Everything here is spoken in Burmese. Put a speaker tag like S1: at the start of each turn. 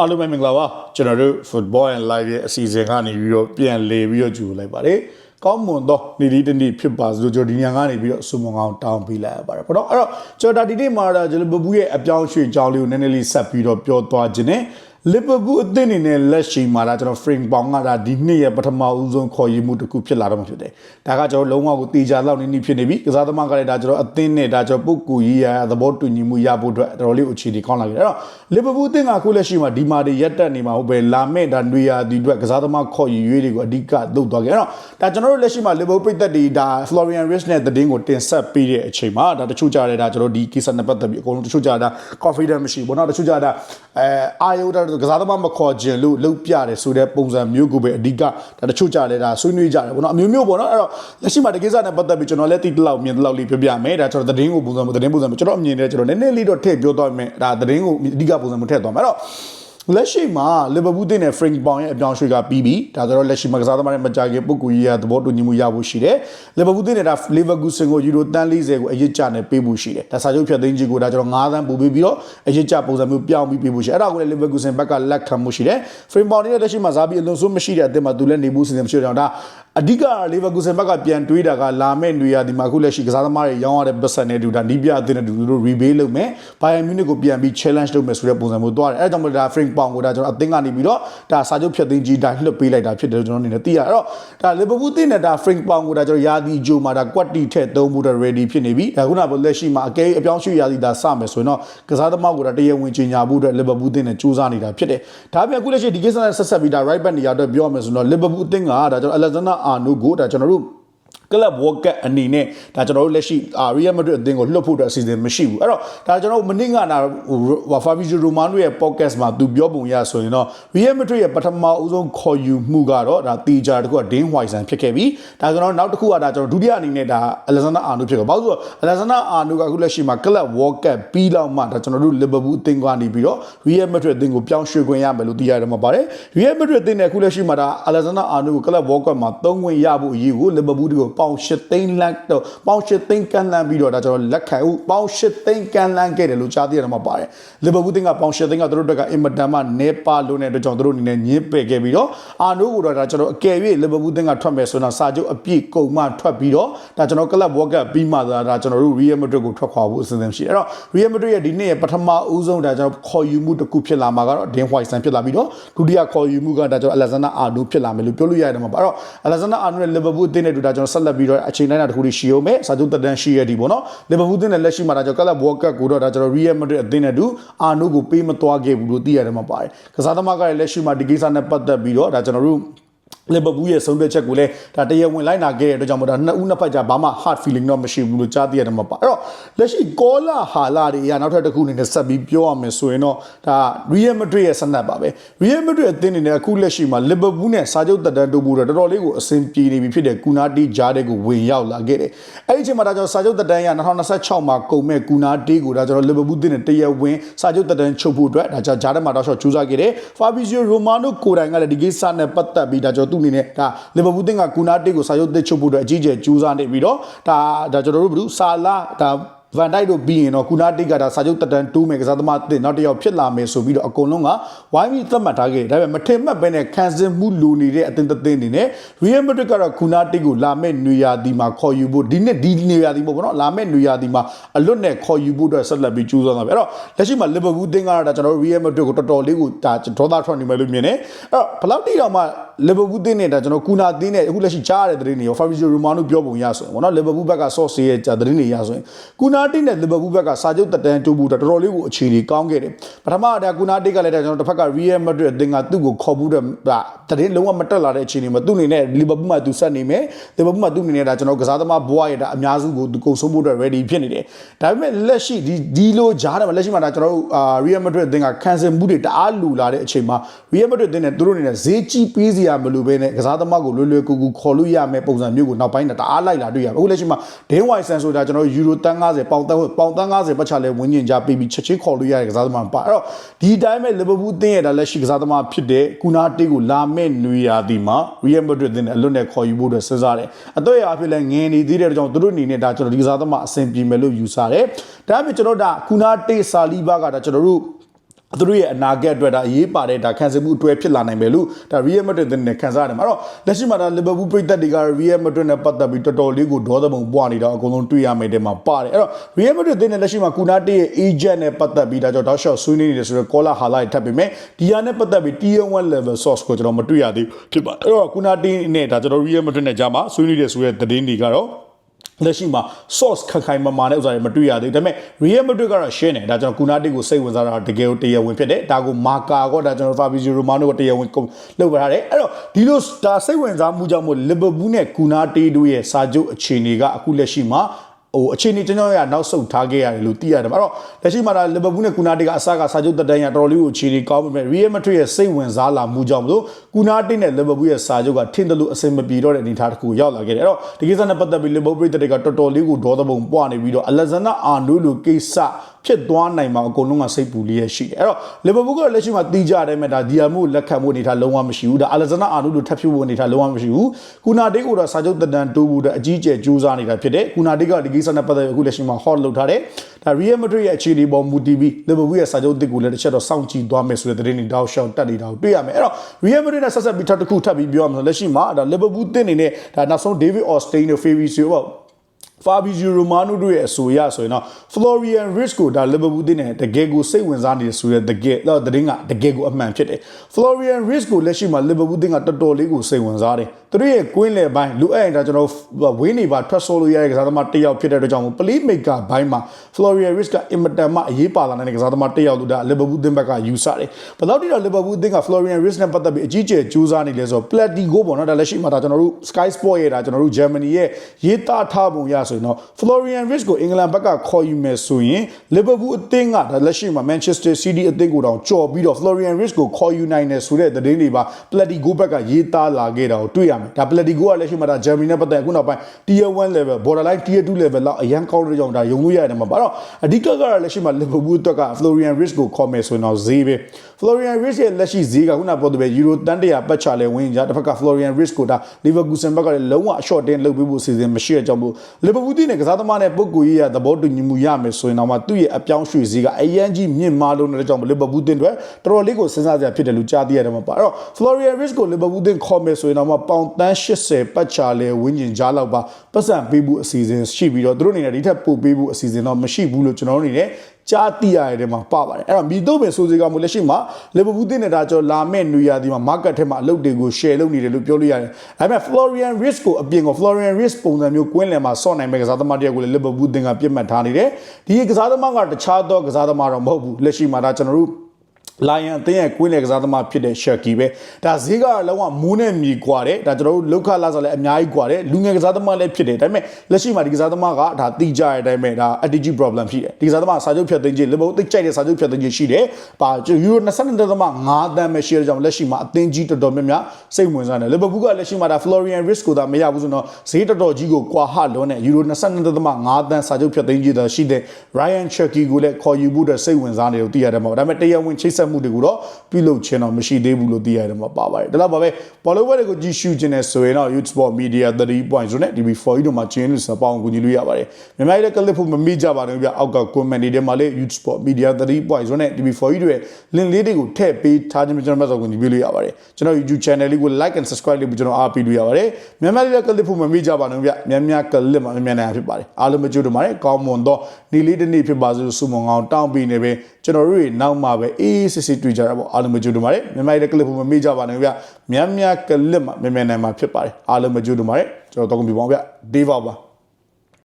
S1: အားလုံးပဲမင်္ဂလာပါကျွန်တော်တို့ Football and Live ရဲ့အစီအစဉ်ကနေပြီးတော့ပြန်လေပြီးတော့ကြိုလိုက်ပါတယ်ကောင်းမွန်သောနေ့ဒီတစ်နေ့ဖြစ်ပါစို့ကျွန်တော်ဒီညကနေပြီးတော့စုံမအောင်တောင်းပေးလိုက်ရပါတယ်ပေါ့နော်အဲ့တော့ကျွန်တော်ဒါဒီနေ့မှာတော့ကျွန်တော်ဘဘူးရဲ့အပြောင်းရွှေ့ကြောင်းလေးကိုနည်းနည်းလေးဆက်ပြီးတော့ပြောသွားခြင်းနဲ့ လီဗာပူးအသင်းအနေနဲ့လက်ရှိမှာဒါကျွန်တော် frame ပေါင်းကဒါဒီနှစ်ရဲ့ပထမဦးဆုံးခေါ်ယူမှုတစ်ခုဖြစ်လာတော့မှဖြစ်တယ်။ဒါကကျွန်တော်လုံးဝကိုတေချာလောက်နေနေဖြစ်နေပြီ။ကစားသမားကလည်းဒါကျွန်တော်အသင်းနဲ့ဒါကျွန်တော်ပုဂ္ဂိုလ်ရေးရသဘောတူညီမှုရဖို့အတွက်တော်တော်လေးအခြေအနေကောင်းလာပြီ။အဲ့တော့လီဗာပူးအသင်းကအခုလက်ရှိမှာဒီမာတွေရပ်တက်နေမှာဟုတ်ပဲလာမယ့်ဒါနွေရာသီအတွက်ကစားသမားခေါ်ယူရေးတွေကိုအဓိကထုတ်သွားခဲ့။အဲ့တော့ဒါကျွန်တော်တို့လက်ရှိမှာလီဗာပူးပိတ်သက်တွေဒါ Florian Risch နဲ့သတင်းကိုတင်ဆက်ပေးတဲ့အချိန်မှာဒါတချို့ကြတယ်ဒါကျွန်တော်ဒီကိစ္စနဲ့ပတ်သက်ပြီးအကုန်လုံးတချို့ကြတာ confidence မရှိဘူး။နောက်တချို့ကြတာအဲအာယုဒါကစားသမားမခေါ်ခြင်းလို့လုတ်ပြတယ်ဆိုတဲ့ပုံစံမျိုးကိုပဲအဓိကဒါတချို့ကြလဲဒါဆွေးနွေးကြတယ်ပေါ့နော်အမျိုးမျိုးပေါ့နော်အဲ့တော့လက်ရှိမှာဒီကိစ္စနဲ့ပတ်သက်ပြီးကျွန်တော်လည်းတိတလောက်မြင်တလောက်လေးပြောပြမယ်ဒါကျွန်တော်သတင်းကိုပုံစံမျိုးသတင်းပုံစံမျိုးကျွန်တော်အမြင်နဲ့ကျွန်တော်နည်းနည်းလေးတော့ထည့်ပြောသွားမယ်ဒါသတင်းကိုအဓိကပုံစံမျိုးထည့်သွားမယ်အဲ့တော့ လက်ရှိမှာလီဗာပူးတင်းနဲ့ Frank Bong ရဲ့အပြောင်းရွှေ့ကပြီးပြီဒါဆိုတော့လက်ရှိမှာကစားသမားရဲ့မကြခင်ပုဂ္ဂိုလ်ကြီးရသဘောတူညီမှုရဖို့ရှိတယ်လီဗာပူးတင်းနဲ့ဒါ Leverkusen ကိုယူရိုတန်း40ကိုအရစ်ကျနဲ့ပေးဖို့ရှိတယ်ဒါစာချုပ်ဖြတ်သိမ်းခြင်းကိုဒါကျွန်တော်9သန်းပို့ပေးပြီးတော့အရစ်ကျပုံစံမျိုးပြောင်းပြီးပေးဖို့ရှိတယ်အဲ့ဒါကိုလည်း Leverkusen ဘက်ကလက်ခံမှုရှိတယ် Frank Bong နဲ့လက်ရှိမှာဇာဘီအလွန်ဆိုးမရှိတဲ့အသင်းမှာသူလည်းနေဖို့စီစဉ်မရှိတော့ဒါ အဓိက Leverkusen ဘက်ကပြန်တွေးတာကလာမဲ့နေရာဒီမှာအခုလက်ရှိကစားသမားတွေရောင်းရတဲ့ပတ်စံနဲ့တူဒါနီးပြအသင်းနဲ့တူသူတို့ rebate လုပ်မယ် Bayern Munich ကိုပြန်ပြီး challenge လုပ်မယ်ဆိုတဲ့ပုံစံမျိုးသွားတယ်အဲဒါကြောင့်မို့ဒါ Frank Bong ကိုဒါကျွန်တော်အသင်းကနေပြီးတော့ဒါစာချုပ်ဖြတ်သိမ်းကြီးဒါလှုပ်ပေးလိုက်တာဖြစ်တယ်လို့ကျွန်တော်အနေနဲ့သိရအဲ့တော့ဒါ Liverpool တင်းနဲ့ဒါ Frank Bong ကိုဒါကျွန်တော်ယာဒီဂျိုမှာဒါ quality ထက်သုံးဖို့ဒါ ready ဖြစ်နေပြီဒါခုနကလက်ရှိမှာအကဲအပြောင်းရွှေ့ယာဒီဒါစမယ်ဆိုရင်တော့ကစားသမားကိုဒါတရားဝင်ကြီးညာဖို့အတွက် Liverpool တင်းနဲ့စူးစမ်းနေတာဖြစ်တယ်ဒါပြန်အခုလက်ရှိဒီကိစ္စနဲ့ဆက်ဆက်ပြီးဒါ right back နေရာအတွက်ပြောရမယ်ဆိုတော့ Liverpool အသင်းကဒါကျွန်တော် Alexander Arnold ကိုဒါကျွန်တော်တို့ ကလပ်ဝေါ်ကတ်အနေနဲ့ဒါကျွန်တော်တို့လက်ရှိအာရီယယ်မက်ဒရစ်အသင်းကိုလှုပ်ဖို့အတွက်အစီအစဉ်မရှိဘူးအဲ့တော့ဒါကျွန်တော်တို့မနစ်ကနာဖာဘီဂျီရိုမာနိုရဲ့ podcast မှာသူပြောပုံရဆိုရင်တော့ရီယယ်မက်ဒရစ်ရဲ့ပထမအဦးဆုံးခေါ်ယူမှုကတော့ဒါတီဂျာတခုကဒင်းဟွိုင်ဆန်ဖြစ်ခဲ့ပြီဒါကျွန်တော်နောက်တစ်ခုကဒါကျွန်တော်ဒုတိယအနေနဲ့ဒါအလက်ဇန်ဒါအာနိုဖြစ်ခဲ့ဘာလို့ဆိုတော့အလက်ဇန်ဒါအာနိုကအခုလက်ရှိမှာကလပ်ဝေါ်ကတ်ပြီးတော့မှဒါကျွန်တော်တို့လီဗာပူးအသင်းကနေပြီးတော့ရီယယ်မက်ဒရစ်အသင်းကိုပြောင်းရွှေ့ခွင့်ရမယ်လို့သိရတယ်မှာပါတယ်ရီယယ်မက်ဒရစ်အသင်းနဲ့အခုလက်ရှိမှာဒါအလက်ဇန်ဒါအာနိုကိုကလပ်ဝေါ်ကတ်မှာသုံးခွင့်ရဖို့အရေးကိုလီဗာပူးတွေကိုပေါင်၈သိန်းလန်းတော့ပေါင်၈သိန်းကန်လန်းပြီးတော့ဒါကျွန်တော်လက်ခံဦးပေါင်၈သိန်းကန်လန်းခဲ့တယ်လို့ကြားသိရတယ်မှာပါတယ်လီဗာပူးအသင်းကပေါင်၈သိန်းကသူတို့တက်ကအင်မတန်မှနေပါလို့တဲ့အတွက်ကြောင့်သူတို့အနေနဲ့ညင်းပယ်ခဲ့ပြီးတော့အာနိုကိုတော့ဒါကျွန်တော်အကယ်၍လီဗာပူးအသင်းကထွက်မယ်ဆိုတော့စာချုပ်အပြည့်ကုန်မှထွက်ပြီးတော့ဒါကျွန်တော်ကလပ်ဝေါ်ကတ်ပြီးမှသာဒါကျွန်တော်တို့ရီယယ်မက်ဒရစ်ကိုထွက်ခွာဖို့အစီအစဉ်ရှိတယ်အဲ့တော့ရီယယ်မက်ဒရစ်ရဲ့ဒီနေ့ရဲ့ပထမဦးဆုံးဒါကျွန်တော်ခေါ်ယူမှုတစ်ခုဖြစ်လာမှာကတော့ဒင်ဟွိုင်ဆန်ဖြစ်လာပြီးတော့ဒုတိယခေါ်ယူမှုကဒါကျွန်တော်အလက်ဇန်ဒါအာနိုဖြစ်လာမယ်လို့ပြောလို့ရတယ်မှာပါအဲ့တော့အလက်ဇန်ဒါအာနိုနဲ့လီဗာပူးအသင်းနဲ့တူဒါကျွန်တော်ဆက်လက်ပြီးတော့အချိန်တိုင်းတာတစ်ခုရှိအောင်မယ်စာချုပ်တက်တန်းရှိရဒီပေါ့နော်လီဗာပူးအသင်းနဲ့လက်ရှိမှာဒါကျွန်တော်ကလပ်ဝေါ်ကတ်ကိုတော့ဒါကျွန်တော်ရီယယ်မက်ဒရစ်အသင်းနဲ့တူအာနိုကိုပေးမသွားခဲ့ဘူးလို့သိရတယ်မှာပါတယ်ကစားသမားကလည်းလက်ရှိမှာဒီကိစ္စနဲ့ပတ်သက်ပြီးတော့ဒါကျွန်တော်တို့လီဗာပူးရဲ့ဆုံးဖြတ်ချက်ကိုလည်းဒါတရားဝင်လိုက်နာခဲ့တဲ့အတွက်ကြောင့်မို့ဒါနှစ်ဦးနှစ်ဖက်ကြားဘာမှ hard feeling တော့မရှိဘူးလို့ကြားသိရတယ်မှာပါအဲ့တော့လက်ရှိကောလာဟာလာတွေအရာနောက်ထပ်တစ်ခုအနေနဲ့ဆက်ပြီးပြောရမယ်ဆိုရင်တော့ဒါ Real Madrid ရဲ့စနက်ပါပဲ Real Madrid အသင်းအနေနဲ့အခုလက်ရှိမှာလီဗာပူးနဲ့စာချုပ်တက်တန်းတိုးဖို့တော့တော်တော်လေးကိုအဆင်ပြေနေပြီဖြစ်တဲ့ကူနာတီဂျားတဲ့ကိုဝင်ရောက်လာခဲ့တယ်အဲ့ဒီအချိန်မှာဒါကြောင့်စာချုပ်တက်တန်းရ2026မှာကုန်မဲ့ကူနာတီကိုဒါကျွန်တော်လီဗာပူးအသင်းနဲ့တရက်ဝင်စာချုပ်တက်တန်းချုပ်ဖို့အတွက်ဒါကြောင့်ဂျားတဲ့မှာတော့ရှော့ကျူးစားခဲ့တယ် Fabrizio Romano ကိုယ်တိုင်ကလည်းဒီကိစ္စနဲ့ပတ်သက်ပြီးဒါကျွန်တော်သူ့အနေနဲ့ဒါလီဗာပူးအသင်းကကူနာတီကိုစာချုပ်တက်ချုပ်ဖို့အတွက်အကြီးအကျယ်ကျူးစားနေပြီးတော့ဒါဒါကျွန်တော်တို့ဘယ်သူဆာလာဒါဗန်ဒိုက်တို့ပြီးရင်တော့ကုနာတိတ်ကဒါစာချုပ်တက်တန်းတိုးမယ်ကစားသမားတင်နောက်တစ်ယောက်ဖြစ်လာမယ်ဆိုပြီးတော့အကုန်လုံးကဝိုင်းပြီးသတ်မှတ်ထားခဲ့တယ်ဒါပေမဲ့မထင်မှတ်ပဲနဲ့ခံစင်မှုလူနေတဲ့အတင်းတင်းနေနဲ့ Real Madrid ကတော့ကုနာတိတ်ကိုလာမဲ့နွေရာသီမှာခေါ်ယူဖို့ဒီနှစ်ဒီနွေရာသီပေါ့နော်လာမဲ့နွေရာသီမှာအလွတ်နဲ့ခေါ်ယူဖို့အတွက်ဆက်လက်ပြီးကြိုးစားတာပဲအဲ့တော့လက်ရှိမှာ Liverpool တင်းကတော့ဒါကျွန်တော်တို့ Real Madrid ကိုတော်တော်လေးကိုဒါဒေါသထွက်နေမယ်လို့မြင်တယ်အဲ့တော့ဘယ်လောက်တိတောင်မှ Liverpool တင်းနဲ့ဒါကျွန်တော်ကုနာတင်းနဲ့အခုလက်ရှိကြားရတဲ့သတင်းတွေရော Fabrizio Romano ပြောပုံရဆိုရင်ပေါ့နော် Liverpool ဘက်က source ရဲ့သတင်းတွေရဆိုရင်ကုနာတင်းနဲ့ Liverpool ဘက်ကစာချုပ်တက်တန်းတိုးဖို့တော်တော်လေးကိုအခြေအနေကောင်းခဲ့တယ်ပထမဒါကုနာတိတ်ကလည်းဒါကျွန်တော်တစ်ဖက်က Real Madrid အသင်းကသူ့ကိုခေါ်ဖို့တဲ့ဒါသတင်းလုံးဝမတက်လာတဲ့အခြေအနေမှာသူ့အနေနဲ့ Liverpool မှာသူဆက်နေမယ် Liverpool မှာသူ့အနေနဲ့ဒါကျွန်တော်ကစားသမားဘွားရဲ့ဒါအများစုကိုသူကုန်ဆုံးဖို့အတွက် ready ဖြစ်နေတယ်ဒါပေမဲ့လက်ရှိဒီဒီလိုကြားတယ်မှာလက်ရှိမှာဒါကျွန်တော်တို့အာ Real Madrid အသင်းက cancel မှုတွေတအားလူလာတဲ့အချိန်မှာ Real Madrid အသင်းနဲ့သူတို့အနေနဲ့ဈေးကြီးပေးစရာမလိုဘဲနဲ့ကစားသမားကိုလွယ်လွယ်ကူကူခေါ်လို့ရမယ်ပုံစံမျိုးကိုနောက်ပိုင်းတအားလိုက်လာတွေ့ရအခုလက်ရှိမှာ Dane Wilson ဆိုတာကျွန်တော် Euro တန်း90ပေါင်တန်းပေါင်တန်း90ပတ်ချလဲဝင်းကျင်ကြပေးပြီးချက်ချင်းခေါ်လို့ရတဲ့ကစားသမားပါအဲ့တော့ဒီတိုင်းမဲ့ Liverpool အသင်းရဲ့ဒါလက်ရှိကစားသမားဖြစ်တဲ့ကူနာတေးကိုလာမဲ့နွေရာသီမှာ Real Madrid အသင်းနဲ့အလွတ်နဲ့ခေါ်ယူဖို့အတွက်စဉ်းစားတယ်အတော့ရအဖြစ်လဲငင်းနေသေးတဲ့ကြောင့်သူတို့အနေနဲ့ဒါကျွန်တော်ဒီကစားသမားအဆင်ပြေမယ်လို့ယူဆတယ်ဒါပေမဲ့ကျွန်တော်ဒါကူနာတေးဆာလီဘာကဒါကျွန်တော်တို့ သူတို့ရဲ့အနာဂတ်အတွက်ဒါအရေးပါတဲ့ဒါခံစားမှုအတွဲဖြစ်လာနိုင်မယ်လို့ဒါ Real Madrid နဲ့ခံစားရတယ်မှာတော့လက်ရှိမှာဒါ Liverpool ပြည်သက်တွေက Real Madrid နဲ့ပတ်သက်ပြီးတော်တော်လေးကိုဒေါသပုံပွားနေတော့အကုန်လုံးတွေ့ရမယ်တဲ့မှာပါတယ်အဲ့တော့ Real Madrid နဲ့လက်ရှိမှာကူနာတေးရဲ့ agent နဲ့ပတ်သက်ပြီးဒါကြောင့်တောက်လျှောက်ဆွေးနွေးနေတယ်ဆိုတော့ caller highlight ထပ်ပြီးမယ်ဒီဟာနဲ့ပတ်သက်ပြီး tier 1 level source ကိုကျွန်တော်မတွေ့ရသေးဘူးဖြစ်ပါတယ်အဲ့တော့ကူနာတေးနဲ့ဒါကျွန်တော် Real Madrid နဲ့ကြားမှာဆွေးနွေးတယ်ဆိုတဲ့သတင်းတွေကတော့ လက်ရှိမှာ source ခက်ခိုင်မာမာနဲ့ဥစ္စာတွေမတွေ့ရသေးဘူးဒါပေမဲ့ Real Madrid ကတော့ရှင်းတယ်ဒါကျွန်တော်ကူနာတိကိုစိတ်ဝင်စားတာတကယ်ကိုတရားဝင်ဖြစ်တယ်ဒါကိုမာကာကောဒါကျွန်တော် Fabrizio Romano ကိုတရားဝင်လုပ်ထားတယ်အဲ့တော့ဒီလိုဒါစိတ်ဝင်စားမှုကြောင့်မို့ Liverpool နဲ့ကူနာတီတို့ရဲ့စာချုပ်အခြေအနေကအခုလက်ရှိမှာ ဟိုအခြေအနေကျွန်တော်ရနောက်ဆုတ်ထားခဲ့ရတယ်လို့သိရတယ်။အဲ့တော့လက်ရှိမှာဒါလီဗာပူးနဲ့ကူနာတီကအစကစာချုပ်တက်တန်းရတော်တော်လေးကိုအခြေအနေကောင်းပေမဲ့ Real Madrid ရဲ့စိတ်ဝင်စားလာမှုကြောင့်မလို့ကူနာတီနဲ့လီဗာပူးရဲ့စာချုပ်ကထင်တယ်လို့အဆင်မပြေတော့တဲ့အနေအထားတစ်ခုရောက်လာခဲ့တယ်။အဲ့တော့ဒီကိစ္စနဲ့ပတ်သက်ပြီးလီဗာပူးပြည်တွေကတော်တော်လေးကိုဒေါသပုံပွားနေပြီးတော့အလက်ဇန်နာအာနိုလိုကိစ္စ ဖြစ်သွားနိုင်မှာအကုန်လုံးကစိတ်ပူလျက်ရှိတယ်အဲ့တော့လီဗာပူးကလက်ရှိမှာတီးကြတယ်မဲ့ဒါဒီယာမို့လက်ခံမှုအနေထားလုံးဝမရှိဘူးဒါအလက်ဇန်နာအာနိုလိုထပ်ဖြစ်ဖို့အနေထားလုံးဝမရှိဘူးကူနာတေးကိုတော့စာချုပ်တတန်တိုးဖို့အကြီးကျယ်ကြိုးစားနေတာဖြစ်တယ်ကူနာတေးကဒီကိစ္စနဲ့ပတ်သက်ပြီးအခုလက်ရှိမှာ hot လုပ်ထားတယ်ဒါ Real Madrid ရဲ့အခြေအနေပေါ်မူတည်ပြီးလီဗာပူးရဲ့စာချုပ်တစ်ကိုလည်းတစ်ချက်တော့စောင့်ကြည့်သွားမယ်ဆိုတဲ့သတင်းတွေတောက်ရှောက်တက်နေတာကိုတွေ့ရမယ်အဲ့တော့ Real Madrid နဲ့ဆက်ဆက်ပြီးထပ်တစ်ခုထပ်ပြီးပြောရမှာဆိုလက်ရှိမှာဒါလီဗာပူးတင်းနေတဲ့ဒါနောက်ဆုံး David Orstein နဲ့ Fabrizio ပေါ့ Fabrizio Romano တို့ရဲ့အဆိုအရဆိုရင်တော့ Florian Wirtz ကိုဒါ Liverpool တင်းနဲ့တကယ်ကိုစိတ်ဝင်စားနေဆိုတဲ့တကယ်တော့တရင်ကတကယ်ကိုအမှန်ဖြစ်တယ် Florian Wirtz ကိုလက်ရှိမှာ Liverpool တင်းကတော်တော်လေးကိုစိတ်ဝင်စားတယ်သူတို့ရဲ့ကွင်းလယ်ပိုင်းလူအဲ့ဒါကျွန်တော်ဝင်းနေပါထွက်ဆိုးလို့ရတဲ့ကစားသမားတစ်ယောက်ဖြစ်တဲ့အတွက်ကြောင့် play maker ဘိုင်းမှာ Florian Wirtz ကအင်မတန်မှအရေးပါလာတဲ့ကစားသမားတစ်ယောက်လို့ဒါ Liverpool တင်းဘက်ကယူဆတယ်ဘယ်တော့တိတော့ Liverpool တင်းက Florian Wirtz နဲ့ပတ်သက်ပြီးအကြီးကျယ်ကြိုးစားနေလဲဆိုတော့ Platigo ပေါ့နော်ဒါလက်ရှိမှာဒါကျွန်တော်တို့ Sky Sport ရဲ့ဒါကျွန်တော်တို့ Germany ရဲ့ရေးသားထားပုံရဆိုရင်တော့ Florian Wirtz ကိုအင်္ဂလန်ဘက်ကခေါ်ယူမယ်ဆိုရင် Liverpool အသင်းကဒါလက်ရှိမှာ Manchester City အသင်းကိုတောင်ကြော်ပြီးတော့ Florian Wirtz ကိုခေါ်ယူနိုင်တယ်ဆိုတဲ့သတင်းတွေပါ Platigo ဘက်ကရေးသားလာခဲ့တာကိုတွေ့ရမယ်ဒါ Platigo ကလက်ရှိမှာဒါ Germany နဲ့ပတ်သက်အခုနောက်ပိုင်း Tier 1 level borderline Tier 2 level လောက်အရန်ကောင်းတဲ့ကြောင့်ဒါယုံလို့ရတယ်မှာပါတော့အဓိကကတော့လက်ရှိမှာ Liverpool အတွက်က Florian Wirtz ကိုခေါ်မယ်ဆိုရင်တော့ဈေးပဲ Florian Wirtz ရဲ့လက်ရှိဈေးကခုနပြောသူပဲ Euro တန်တရာပတ်ချလဲဝင်ကြတစ်ဖက်က Florian Wirtz ကိုဒါ Leverkusen ဘက်ကလည်းလုံးဝ short term လုပ်ပေးဖို့စီစဉ်မရှိတဲ့ကြောင့်မို့ Liverpool တင်းနဲ့ကစားသမားနဲ့ပုဂ္ဂိုလ်ရေးရသဘောတူညီမှုရမယ်ဆိုရင်တော့မှသူ့ရဲ့အပြောင်းရွှေ့ဈေးကအရန်ကြီးမြင့်မားလို့တဲ့ကြောင့်မို့ Liverpool တင်းတွေတော်တော်လေးကိုစဉ်းစားစရာဖြစ်တယ်လို့ကြားသိရတယ်မှာပါအဲ့တော့ Florian Wirtz ကို Liverpool တင်းခေါ်မယ်ဆိုရင်တော့မှပေါင်တန်း80ပတ်ချလဲဝင်းကျင်ကြားလောက်ပါပတ်စံပေးဖို့အစီအစဉ်ရှိပြီးတော့သူတို့အနေနဲ့ဒီထက်ပိုပေးဖို့အစီအစဉ်တော့မရှိဘူးလို့ကျွန်တော်တို့အနေနဲ့ ကြားသိရတဲ့မှာပါပါတယ်အဲ့တော့မိတို့ပဲဆိုစီကမှုလက်ရှိမှာလီဗာပူးတင်းနေတာကျော်လာမဲ့နွေရာသီမှာ market ထဲမှာအလုပ်တွေကို share လုပ်နေတယ်လို့ပြောလို့ရတယ်ဒါပေမဲ့ Florian Wirtz ကိုအပြင်ကို Florian Wirtz ပုံစံမျိုးကွင်းလယ်မှာဆော့နိုင်မဲ့ကစားသမားတယောက်ကိုလည်းလီဗာပူးတင်းကပြစ်မှတ်ထားနေတယ်ဒီကစားသမားကတခြားသောကစားသမားတော့မဟုတ်ဘူးလက်ရှိမှာဒါကျွန်တော်တို့ လိုင်ယန်အသင်းရဲ့ကွင်းလေကစားသမားဖြစ်တဲ့ရှက်ကီပဲဒါဈေးကလုံးဝမိုးနဲ့မြေကွာတယ်ဒါကျွန်တော်တို့လောက်ခလာဆိုလည်းအများကြီးကွာတယ်လူငယ်ကစားသမားလည်းဖြစ်တယ်ဒါပေမဲ့လက်ရှိမှာဒီကစားသမားကဒါတိကျတဲ့အတိုင်းပဲဒါ attitude problem ရှိတယ်ဒီကစားသမားစာချုပ်ဖြတ်သိမ်းခြင်းလီဗာပူးသိကြိုက်တဲ့စာချုပ်ဖြတ်သိမ်းခြင်းရှိတယ်ပါယူရို22.5တန်းပဲရှိတဲ့ကြောင့်လက်ရှိမှာအသင်းကြီးတော်တော်များများစိတ်ဝင်စားတယ်လီဗာပူးကလက်ရှိမှာဒါ Florian Wirtz ကိုဒါမရဘူးဆိုတော့ဈေးတော်တော်ကြီးကိုကွာဟလွန်းတဲ့ယူရို22.5တန်းစာချုပ်ဖြတ်သိမ်းခြင်းသာရှိတဲ့ Ryan Cherky ကိုလည်းခေါ်ယူဖို့အတွက်စိတ်ဝင်စားနေလို့သိရတယ်မှာဒါပေမဲ့တရားဝင်ချိတ်ဆက်မှုတွေကိုတော့ပြုလုပ်ခြင်းတော့မရှိသေးဘူးလို့သိရတယ်မှာပါပါတယ်ဒါတော့ပါပဲဘောလုံးပွဲတွေကိုကြည့်ရှုခြင်းနဲ့ဆိုရင်တော့ Youth Sport Media 3.0နဲ့ TV4 တို့မှာကျင်းလို့စပောင်းကူညီလို့ရပါတယ်မြန်မာပြည်ကလစ်ဖို့မမိကြပါနဲ့ဗျအောက်က comment တွေထဲမှာလည်း Youth Sport Media 3.0နဲ့ TV4 တို့ရဲ့ link လေးတွေကိုထည့်ပေးထားခြင်းကျွန်တော်မှဆိုကူညီပေးလို့ရပါတယ်ကျွန်တော် YouTube channel လေးကို like and subscribe လေးကိုကျွန်တော်အားပေးလို့ရပါတယ်မြန်မာပြည်ကလစ်ဖို့မမိကြပါနဲ့ဗျမြန်မြန်ကလစ်မှာမြန်မြန်နိုင်ဖြစ်ပါတယ်အားလုံးမကြိုးတမားနဲ့ကောင်းမွန်သောနေ့လေးတစ်နေ့ဖြစ်ပါစေလို့ဆုမွန်ကောင်းတောင်းပေးနေပဲကျွန်တော်တို့တွေနောက်မှပဲအေးအေးစစ်စစ်တွေ့ကြတာပေါ့အားလုံးမကြိုးတမားနဲ့မြန်မာပြည်ကလစ်ဖို့မမိကြပါနဲ့ဗျမြန်မြန်ကလစ်မှာမြန်မြန်နိုင်မှာဖြစ်ပါတယ်အားလုံးမကြိုးတမားနဲ့ကျွန်တော်တော့ကုန်ပြီပါဗျဒေးပါပါ